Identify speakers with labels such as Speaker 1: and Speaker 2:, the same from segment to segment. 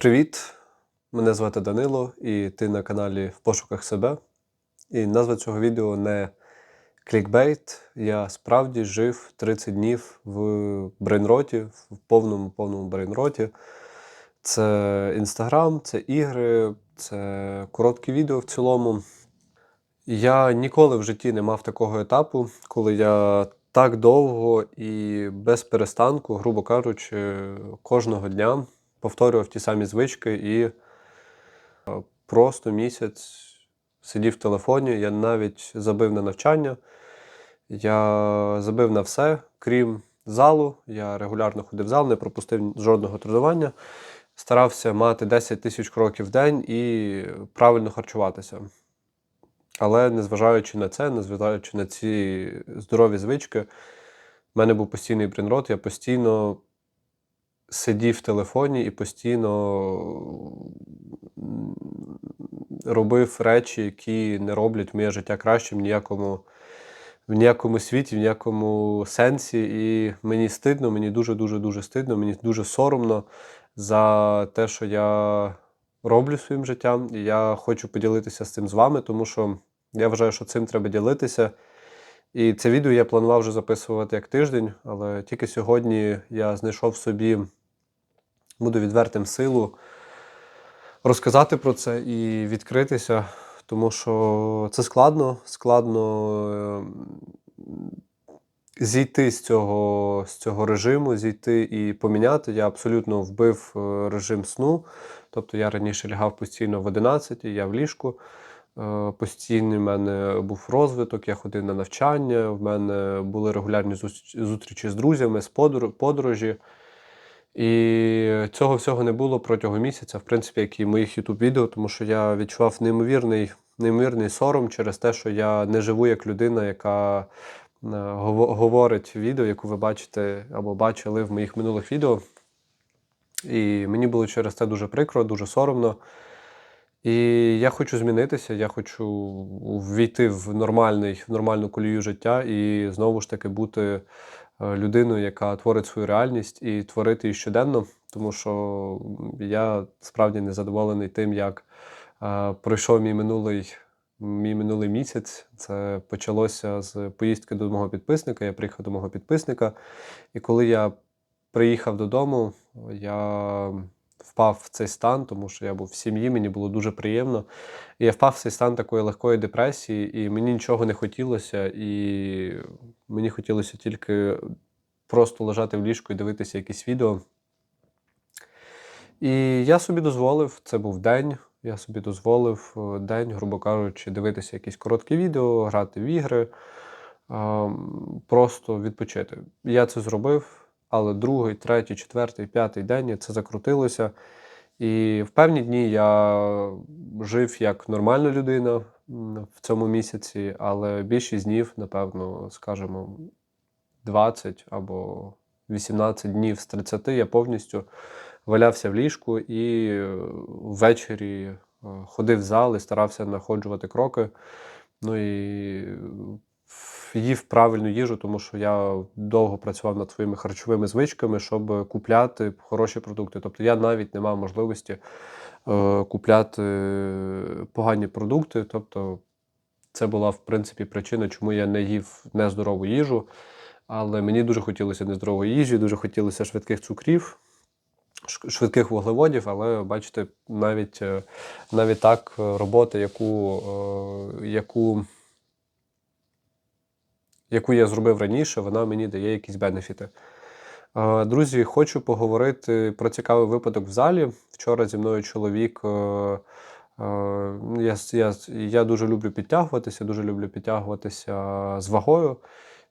Speaker 1: Привіт! Мене звати Данило, і ти на каналі В пошуках себе. І назва цього відео не клікбейт. Я справді жив 30 днів в брейнроті, в повному повному брейнроті. Це Інстаграм, це ігри, це короткі відео в цілому. Я ніколи в житті не мав такого етапу, коли я так довго і без перестанку, грубо кажучи, кожного дня повторював ті самі звички і е, просто місяць сидів в телефоні. Я навіть забив на навчання, я забив на все, крім залу. Я регулярно ходив в зал, не пропустив жодного тренування. Старався мати 10 тисяч кроків в день і правильно харчуватися. Але незважаючи на це, незважаючи на ці здорові звички, в мене був постійний брейнрот, я постійно сидів в телефоні і постійно робив речі, які не роблять моє життя кращим в ніякому, в ніякому світі, в ніякому сенсі. І мені стидно, мені дуже-дуже дуже стидно, мені дуже соромно за те, що я роблю своїм життям. І я хочу поділитися з цим з вами, тому що я вважаю, що цим треба ділитися. І це відео я планував вже записувати як тиждень, але тільки сьогодні я знайшов собі, буду відвертим силу, розказати про це і відкритися, тому що це складно, складно ем, зійти з цього, з цього режиму, зійти і поміняти. Я абсолютно вбив е, режим сну. Тобто я раніше лягав постійно в 11, я в ліжку. Е, Постійний в мене був розвиток, я ходив на навчання, в мене були регулярні зустрічі з друзями, з подорожі. І цього всього не було протягом місяця, в принципі, як і моїх youtube відео, тому що я відчував неймовірний, неймовірний сором через те, що я не живу як людина, яка е, говорить відео, яку ви бачите або бачили в моїх минулих відео. І мені було через це дуже прикро, дуже соромно. І я хочу змінитися, я хочу ввійти в нормальний, в нормальну колію життя і знову ж таки бути е, людиною, яка творить свою реальність і творити її щоденно, тому що я справді не задоволений тим, як е, пройшов мій минулий, мій минулий місяць. Це почалося з поїздки до мого підписника. Я приїхав до мого підписника, і коли я приїхав додому, я впав в цей стан, тому що я був в сім'ї, мені було дуже приємно. І я впав в цей стан такої легкої депресії, і мені нічого не хотілося, і мені хотілося тільки просто лежати в ліжку і дивитися якісь відео. І я собі дозволив, це був день. Я собі дозволив е, день, грубо кажучи, дивитися якісь короткі відео, грати в ігри, просто відпочити. Я це зробив, але другий, третій, четвертий, п'ятий день це закрутилося. І в певні дні я жив як нормальна людина в цьому місяці, але більшість днів, напевно, скажімо, 20 або 18 днів з 30 я повністю валявся в ліжку і е, ввечері е, ходив в зал і старався находжувати кроки. Ну і е, їв правильну їжу, тому що я довго працював над своїми харчовими звичками, щоб купляти хороші продукти. Тобто я навіть не мав можливості е, купляти погані продукти. Тобто це була, в принципі, причина, чому я не їв нездорову їжу. Але мені дуже хотілося нездорової їжі, дуже хотілося швидких цукрів, швидких вуглеводів, але бачите, навіть, е, навіть так е, робота, яку, е, яку, яку я зробив раніше, вона мені дає якісь бенефіти. Друзі, хочу поговорити про цікавий випадок в залі. Вчора зі мною чоловік. е, е, Я, я, я дуже люблю підтягуватися, дуже люблю підтягуватися з вагою.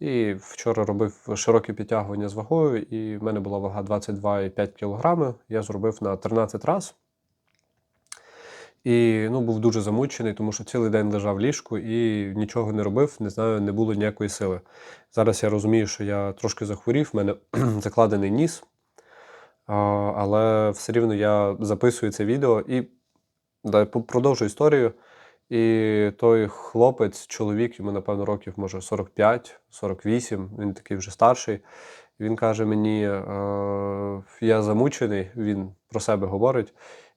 Speaker 1: І вчора робив широкі підтягування з вагою, і в мене була вага 22,5 кг. Я зробив на 13 разів. І ну, був дуже замучений, тому що цілий день лежав в ліжку і нічого не робив, не знаю, не було ніякої сили. Зараз я розумію, що я трошки захворів, в мене закладений ніс, але все рівно я записую це відео і да, продовжу історію. І той хлопець, чоловік, йому, напевно, років, може, 45, 48, він такий вже старший. Він каже мені: е, я замучений, він про себе говорить.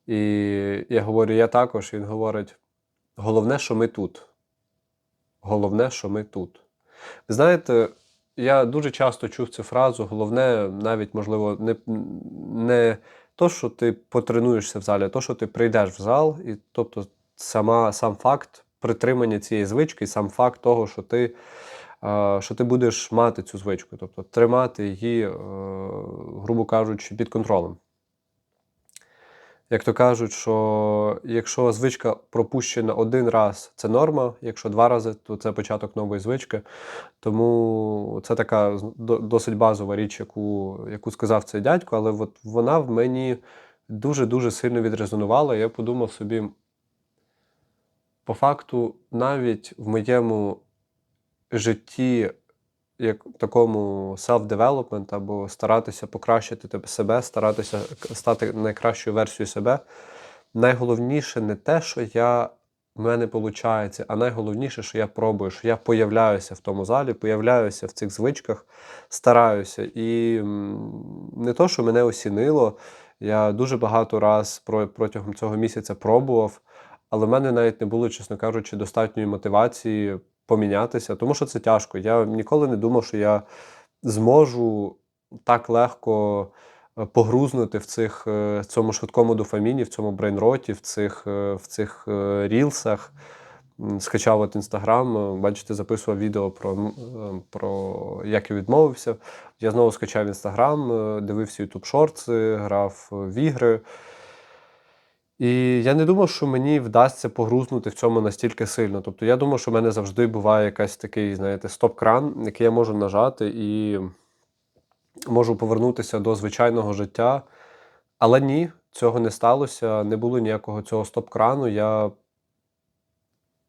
Speaker 1: І я говорю, я також. Він говорить: головне, що ми тут. Головне, що ми тут. Знаєте, я дуже часто чув цю фразу. Головне, навіть, можливо, не, не то, що ти потренуєшся в залі, а то, що ти прийдеш в зал, і тобто сама, сам факт притримання цієї звички, сам факт того, що ти, е, що ти будеш мати цю звичку, тобто тримати її, е, грубо кажучи, під контролем. Як то кажуть, що якщо звичка пропущена один раз, це норма, якщо два рази, то це початок нової звички. Тому це така досить базова річ, яку, яку сказав цей дядько, але от вона в мені дуже-дуже сильно відрезонувала. Я подумав собі, по факту, навіть в моєму житті, як такому self-development, або старатися покращити себе, старатися стати найкращою версією себе. Найголовніше не те, що я в мене виходить, а найголовніше, що я пробую, що я появляюся в тому залі, появляюся в цих звичках, стараюся. І не то, що мене осінило, я дуже багато раз протягом цього місяця пробував, але в мене навіть не було, чесно кажучи, достатньої мотивації помінятися, тому що це тяжко. Я ніколи не думав, що я зможу так легко е, погрузнути в цих, е, цьому швидкому дофаміні, в цьому брейнроті, в цих, е, в цих рілсах. Скачав от інстаграм, бачите, записував відео про, про як я відмовився. Я знову скачав інстаграм, дивився шортси, грав в ігри. І я не думав, що мені вдасться погрузнути в цьому настільки сильно. Тобто я думав, що в мене завжди буває якийсь такий, знаєте, стоп-кран, який я можу нажати і можу повернутися до звичайного життя. Але ні, цього не сталося, не було ніякого цього стоп-крану. Я,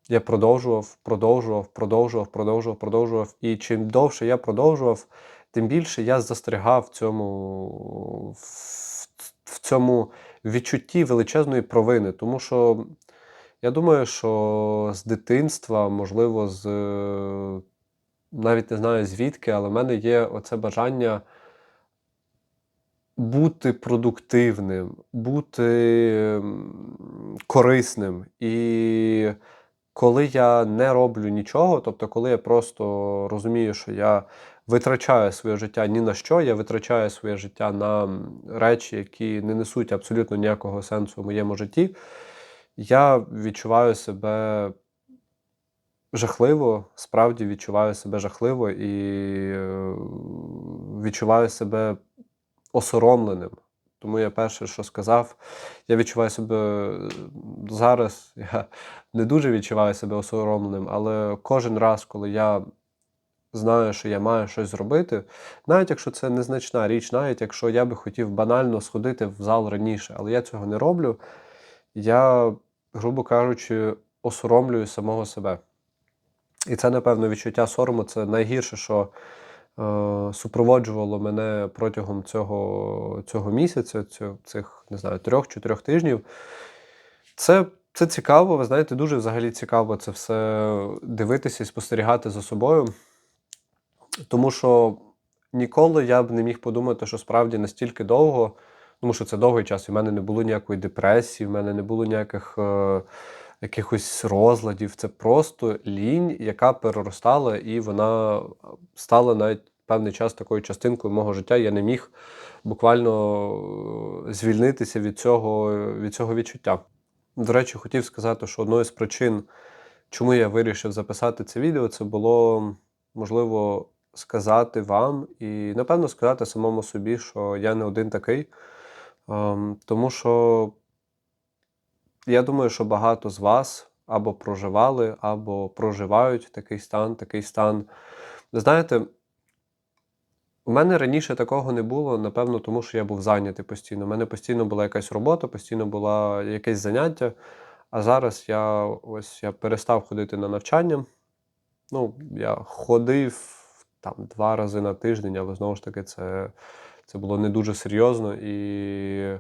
Speaker 1: я продовжував, продовжував, продовжував, продовжував, продовжував. І чим довше я продовжував, тим більше я застрягав в цьому, в, в цьому відчутті величезної провини. Тому що я думаю, що з дитинства, можливо, з е, навіть не знаю звідки, але в мене є оце бажання бути продуктивним, бути корисним. І коли я не роблю нічого, тобто, коли я просто розумію, що я витрачаю своє життя ні на що, я витрачаю своє життя на речі, які не несуть абсолютно ніякого сенсу в моєму житті, я відчуваю себе жахливо, справді відчуваю себе жахливо і е, відчуваю себе осоромленим. Тому я перше, що сказав, я відчуваю себе е, зараз, я не дуже відчуваю себе осоромленим, але кожен раз, коли я знаю, що я маю щось зробити, навіть якщо це незначна річ, навіть якщо я би хотів банально сходити в зал раніше, але я цього не роблю, я, грубо кажучи, осоромлюю самого себе. І це, напевно, відчуття сорому це найгірше, що е, супроводжувало мене протягом цього, цього місяця, цих, не знаю, трьох-чотирьох тижнів. Це, це цікаво, ви знаєте, дуже взагалі цікаво це все дивитися і спостерігати за собою. Тому що ніколи я б не міг подумати, що справді настільки довго, тому що це довгий час, і в мене не було ніякої депресії, в мене не було ніяких е, якихось розладів. Це просто лінь, яка переростала, і вона стала навіть певний час такою частинкою мого життя. Я не міг буквально е, звільнитися від цього, від цього відчуття. До речі, хотів сказати, що одною з причин, чому я вирішив записати це відео, це було можливо сказати вам і, напевно, сказати самому собі, що я не один такий. Ем, тому що я думаю, що багато з вас або проживали, або проживають такий стан, такий стан. Знаєте, у мене раніше такого не було, напевно, тому що я був зайнятий постійно. У мене постійно була якась робота, постійно було якесь заняття. А зараз я ось я перестав ходити на навчання. Ну, я ходив там два рази на тиждень, але знову ж таки, це, це було не дуже серйозно. І,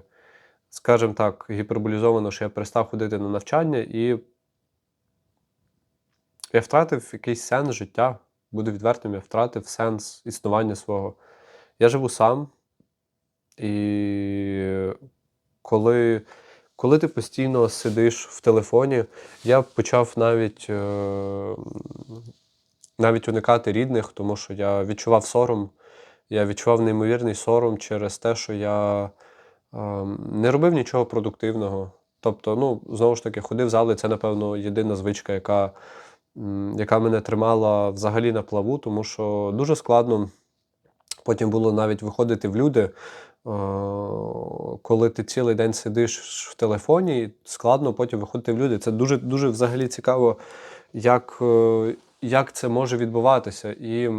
Speaker 1: скажімо так, гіперболізовано, що я перестав ходити на навчання, і я втратив якийсь сенс життя. Буду відвертим, я втратив сенс існування свого. Я живу сам, і коли, коли ти постійно сидиш в телефоні, я почав навіть, е, навіть уникати рідних, тому що я відчував сором. Я відчував неймовірний сором через те, що я е, не робив нічого продуктивного. Тобто, ну, знову ж таки, ходив в зали, це, напевно, єдина звичка, яка, яка мене тримала взагалі на плаву, тому що дуже складно потім було навіть виходити в люди. е, Коли ти цілий день сидиш в телефоні, складно потім виходити в люди. Це дуже, дуже взагалі цікаво, як, е, як це може відбуватися. І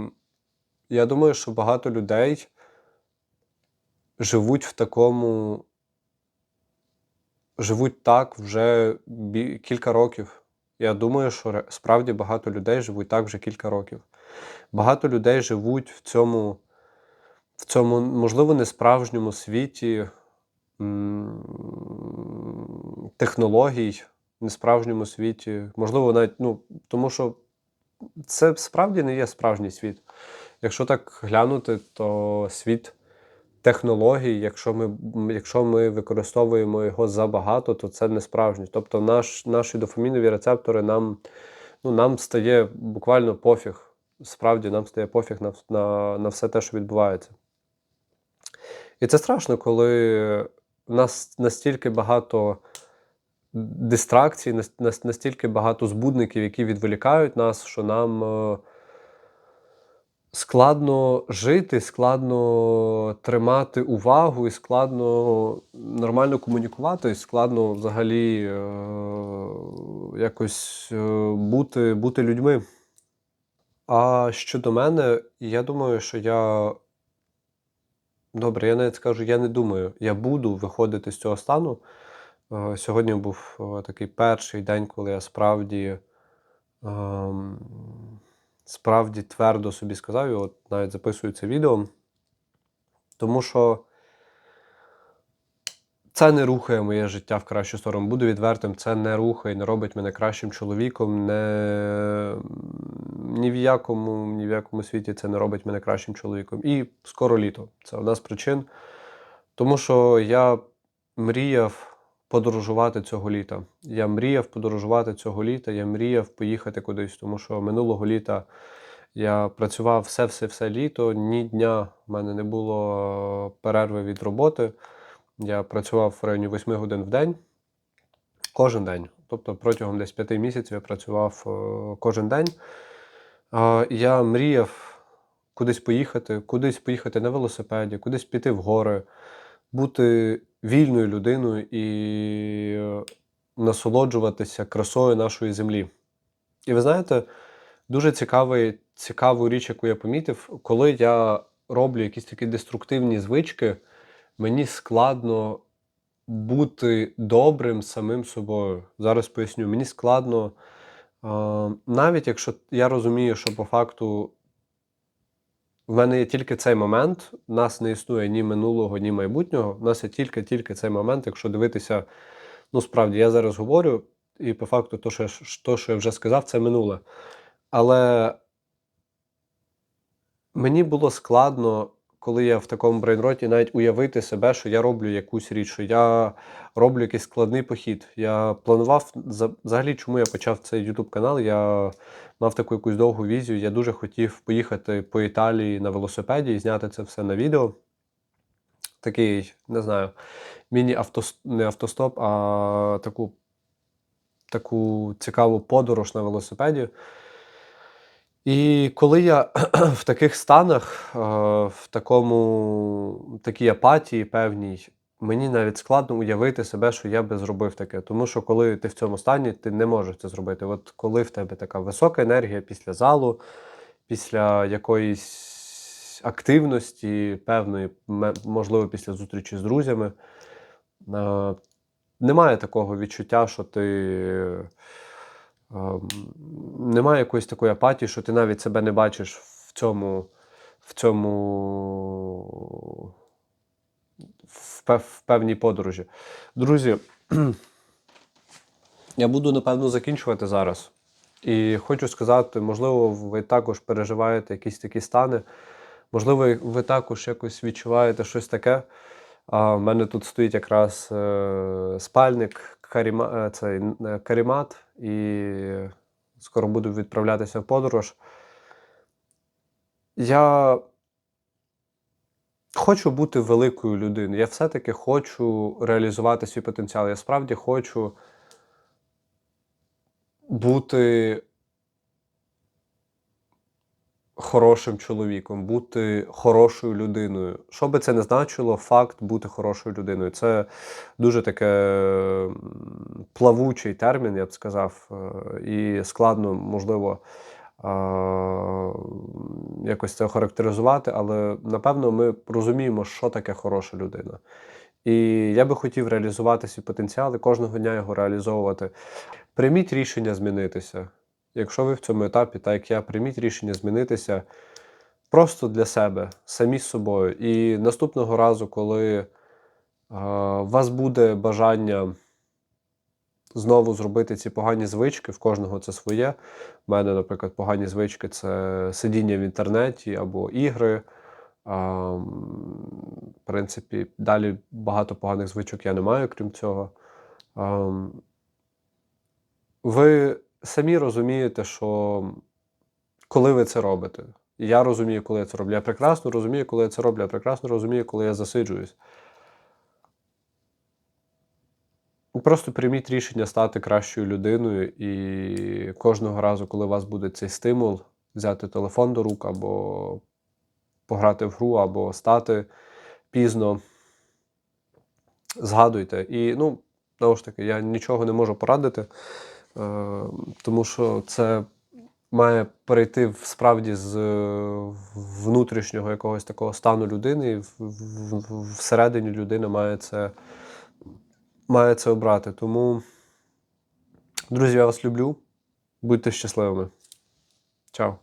Speaker 1: я думаю, що багато людей живуть в такому, живуть так вже бі- кілька років. Я думаю, що справді багато людей живуть так вже кілька років. Багато людей живуть в цьому, в цьому, можливо, несправжньому світі технологій, несправжньому світі. Можливо, навіть, ну, тому що це справді не є справжній світ. Якщо так глянути, то світ технологій, якщо ми, якщо ми використовуємо його забагато, то це не справжній. Тобто наш, наші дофамінові рецептори нам, ну, нам стає буквально пофіг. Справді нам стає пофіг на, на, на все те, що відбувається. І це страшно, коли нас настільки багато дистракцій, нас- нас- настільки багато збудників, які відволікають нас, що нам е, складно жити, складно тримати увагу і складно нормально комунікувати, і складно взагалі е, якось е, бути, бути людьми. А щодо мене, я думаю, що я. Добре, я навіть скажу, я не думаю, я буду виходити з цього стану. Е, Сьогодні був е, такий перший день, коли я справді, ем, справді твердо собі сказав, і от навіть записую це відео, тому що це не рухає моє життя в кращу сторону. Буду відвертим, це не рухає, не робить мене кращим чоловіком. Не... Ні в якому, ні в якому світі це не робить мене кращим чоловіком. І скоро літо. Це одна з причин. Тому що я мріяв подорожувати цього літа. Я мріяв подорожувати цього літа, я мріяв поїхати кудись, тому що минулого літа я працював все-все-все літо, ні дня в мене не було перерви від роботи. Я працював в районі 8 годин в день, кожен день. Тобто протягом десь 5 місяців я працював е, кожен день. Я мріяв кудись поїхати, кудись поїхати на велосипеді, кудись піти в гори, бути вільною людиною і е, насолоджуватися красою нашої землі. І ви знаєте, дуже цікавий, цікаву річ, яку я помітив, коли я роблю якісь такі деструктивні звички, мені складно бути добрим самим собою. Зараз поясню, мені складно, навіть якщо я розумію, що по факту в мене є тільки цей момент, У нас не існує ні минулого, ні майбутнього. У нас є тільки-тільки цей момент, якщо дивитися, ну справді, я зараз говорю, і по факту, то, що то, що я вже сказав, це минуле. Але мені було складно, коли я в такому брейнроті, навіть уявити себе, що я роблю якусь річ, що я роблю якийсь складний похід. Я планував за- взагалі, чому я почав цей YouTube канал. Я мав таку якусь довгу візію. Я дуже хотів поїхати по Італії на велосипеді і зняти це все на відео. Такий, не знаю, міні-автостоп, не автостоп, а таку, таку цікаву подорож на велосипеді. І коли я в таких станах, е, в такому, такій апатії певній, мені навіть складно уявити себе, що я би зробив таке. Тому що коли ти в цьому стані, ти не можеш це зробити. От коли в тебе така висока енергія після залу, після якоїсь активності, певної, можливо, після зустрічі з друзями, е, немає такого відчуття, що ти. Ем, Немає якоїсь такої апатії, що ти навіть себе не бачиш в цьому, в цьому в, певній подорожі. Друзі, я буду напевно закінчувати зараз. І хочу сказати, можливо, ви також переживаєте якісь такі стани. Можливо, ви також якось відчуваєте щось таке. А в мене тут стоїть якраз е, спальник, каріма, е, цей, е, карімат, і скоро буду відправлятися в подорож. Я хочу бути великою людиною. Я все-таки хочу реалізувати свій потенціал. Я справді хочу бути хорошим чоловіком, бути хорошою людиною. Що би це не значило, факт бути хорошою людиною. Це дуже таке плавучий термін, я б сказав, е, і складно, можливо, якось це охарактеризувати, але напевно ми розуміємо, що таке хороша людина. І я би хотів реалізувати свій потенціал і кожного дня його реалізовувати. Прийміть рішення змінитися. Якщо ви в цьому етапі, так як я, прийміть рішення змінитися просто для себе, самі з собою. І наступного разу, коли а, у вас буде бажання знову зробити ці погані звички, в кожного це своє. У мене, наприклад, погані звички це сидіння в інтернеті або ігри. В принципі, далі багато поганих звичок я не маю, крім цього. Ви самі розумієте, що коли ви це робите. Я розумію, коли я це роблю. Я прекрасно розумію, коли я це роблю. Я прекрасно розумію, коли я засиджуюсь. Просто прийміть рішення стати кращою людиною, і кожного разу, коли у вас буде цей стимул, взяти телефон до рук, або пограти в гру, або стати пізно, згадуйте. І, ну, знову ж таки, я нічого не можу порадити, тому що це має перейти справді з е, внутрішнього якогось такого стану людини, і всередині людина має це, має це обрати. Тому, друзі, я вас люблю. Будьте щасливими. Чао.